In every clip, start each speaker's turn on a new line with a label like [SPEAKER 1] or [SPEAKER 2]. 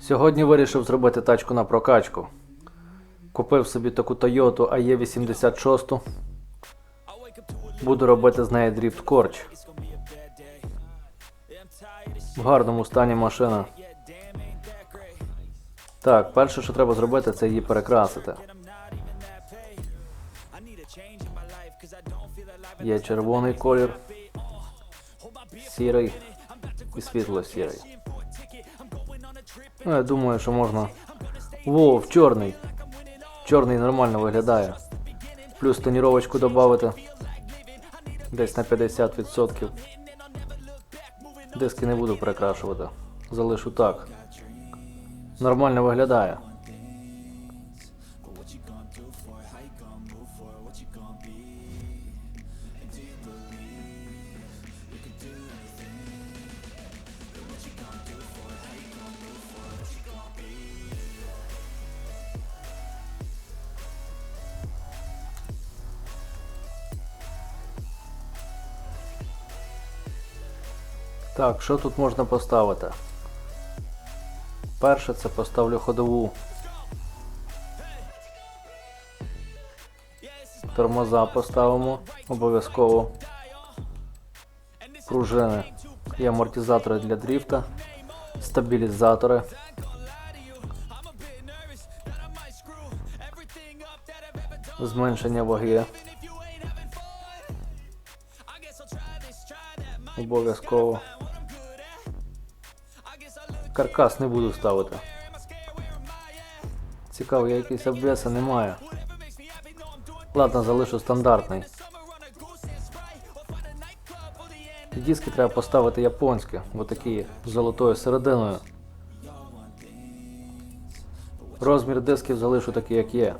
[SPEAKER 1] Сьогодні вирішив зробити тачку на прокачку. Купив собі таку Toyota AE86. Буду робити з неї дріфт корч. В гарному стані машина. Так, перше, що треба зробити, це її перекрасити. Є червоний колір, сірий і світло-сірий. Ну, я думаю, що можна. Во, в чорний. Чорний нормально виглядає. Плюс тоніровочку додати. Десь на 50%. Диски не буду перекрашувати. Залишу так. Нормально виглядає. Так, що тут можна поставити? Перше це поставлю ходову. Тормоза поставимо обов'язково. Пружини і амортизатори для дріфта, стабілізатори. Зменшення ваги. Обов'язково. Каркас не буду ставити. Цікаво, я якийсь обвеса немає. Ладно, залишу стандартний. Диски треба поставити японські, отакі з золотою серединою. Розмір дисків залишу такий, як є.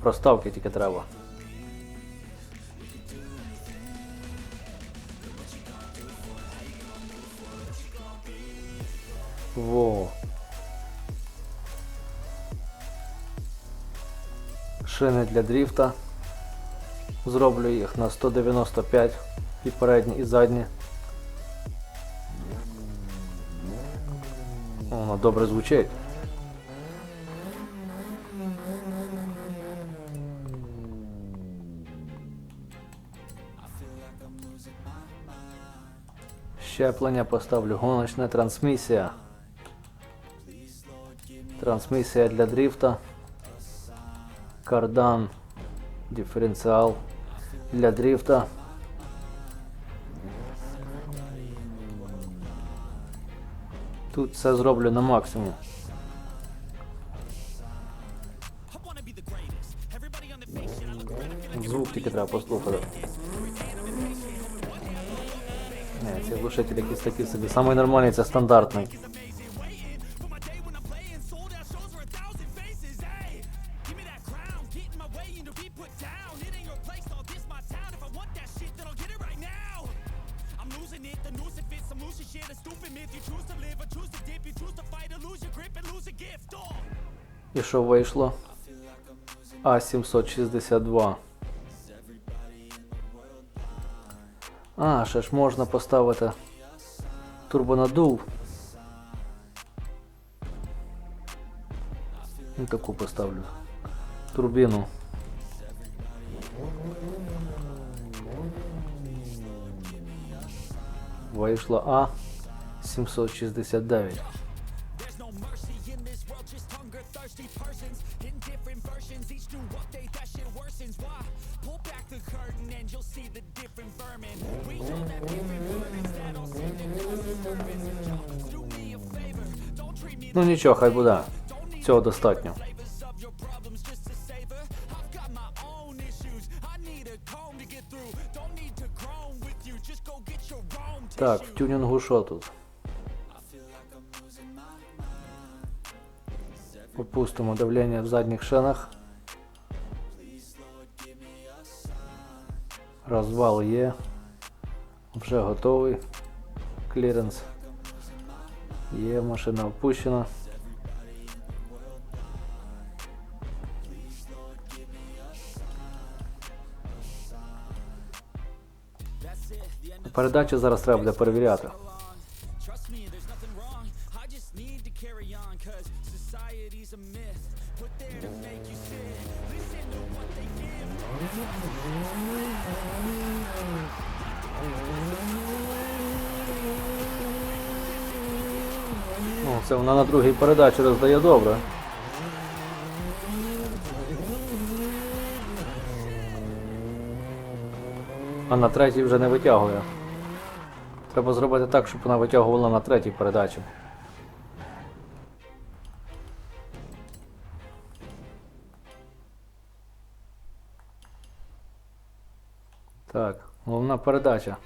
[SPEAKER 1] Проставки тільки треба. Во. Шини для дріфта. Зроблю їх на 195 і передні, і задні. Воно добре звучить. Щеплення поставлю гоночна трансмісія. Трансмісія для дрифта. Кардан. Диференціал для дрифта. Тут все зроблю на максимум. Звук тільки треба послухати. Не, ці глушителі якісь такі собі. Самий нормальний це стандартний. І що вийшло? А762. А, ще ж можна поставити турбонадув. І таку поставлю. Турбіну. Вийшло
[SPEAKER 2] thirsty persons in different versions. Each new update, that shit worsens. Why? Pull back the curtain and you'll see the different vermin. We all have different burdens that all seem to cause disturbance. Y'all, do me a favor, don't treat me
[SPEAKER 1] Ну нічого, хай буде. Цього достатньо. Так, в тюнінгу що тут? Опустимо давлення в задніх шинах. Розвал є. Вже готовий. Кліренс. Є, машина опущена. Передачу зараз треба буде перевіряти. Ну, це вона на другій передачі роздає добре. А на третій вже не витягує. Треба зробити так, щоб вона витягувала на третій передачі. Так, головна передача.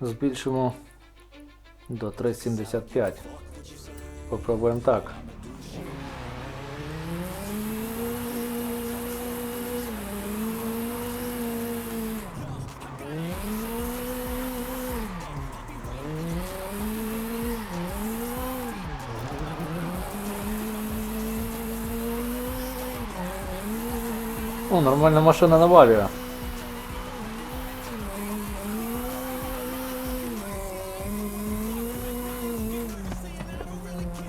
[SPEAKER 1] Збільшимо до 3,75. Попробуємо так. О, нормальна машина навалює.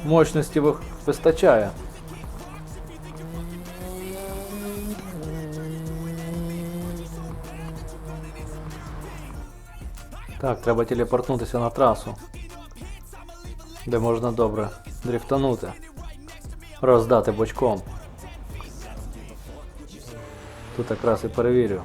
[SPEAKER 1] Мощності ви- вистачає. Так, треба телепортнутися на трасу, де можна добре дрифтанути, роздати бочком. Тут якраз і перевірю.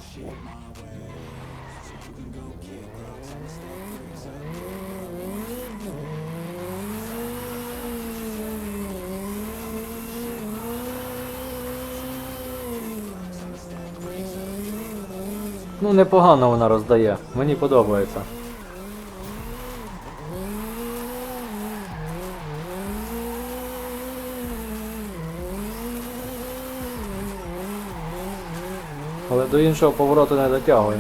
[SPEAKER 1] Ну, непогано вона роздає. Мені подобається. Але до іншого повороту не дотягує.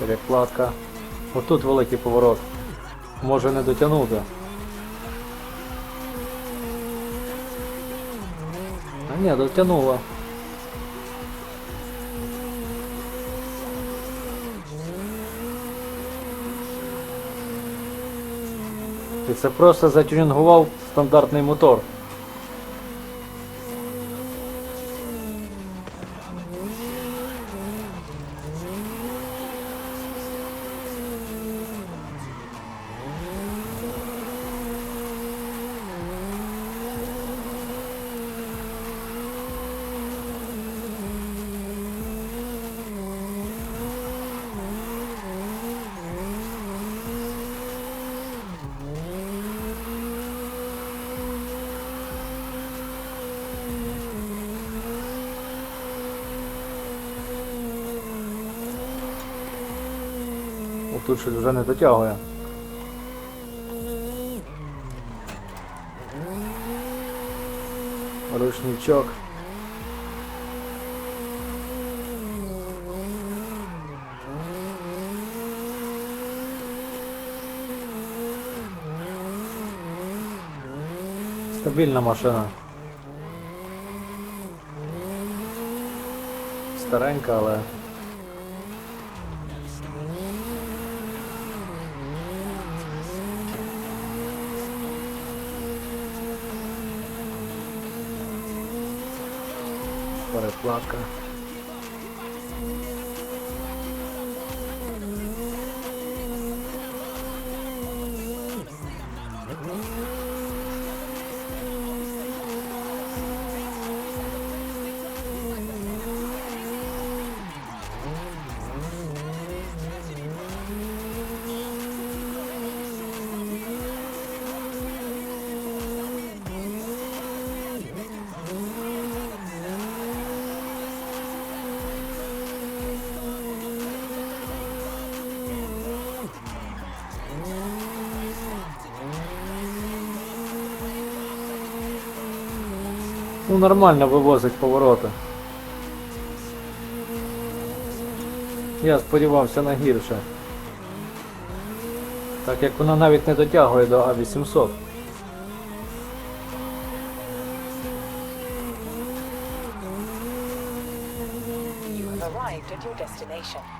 [SPEAKER 1] Перекладка. Отут великий поворот. Може не дотягнути. А ні, дотягнула. І це просто затюнінгував стандартний мотор. Отут щось вже не дотягує. Ручничок. Стабільна машина. Старенька, але перекладка. Ну нормально вивозить повороти. Я сподівався на гірше. Так як вона навіть не дотягує до А800.
[SPEAKER 3] Arrived at your destination.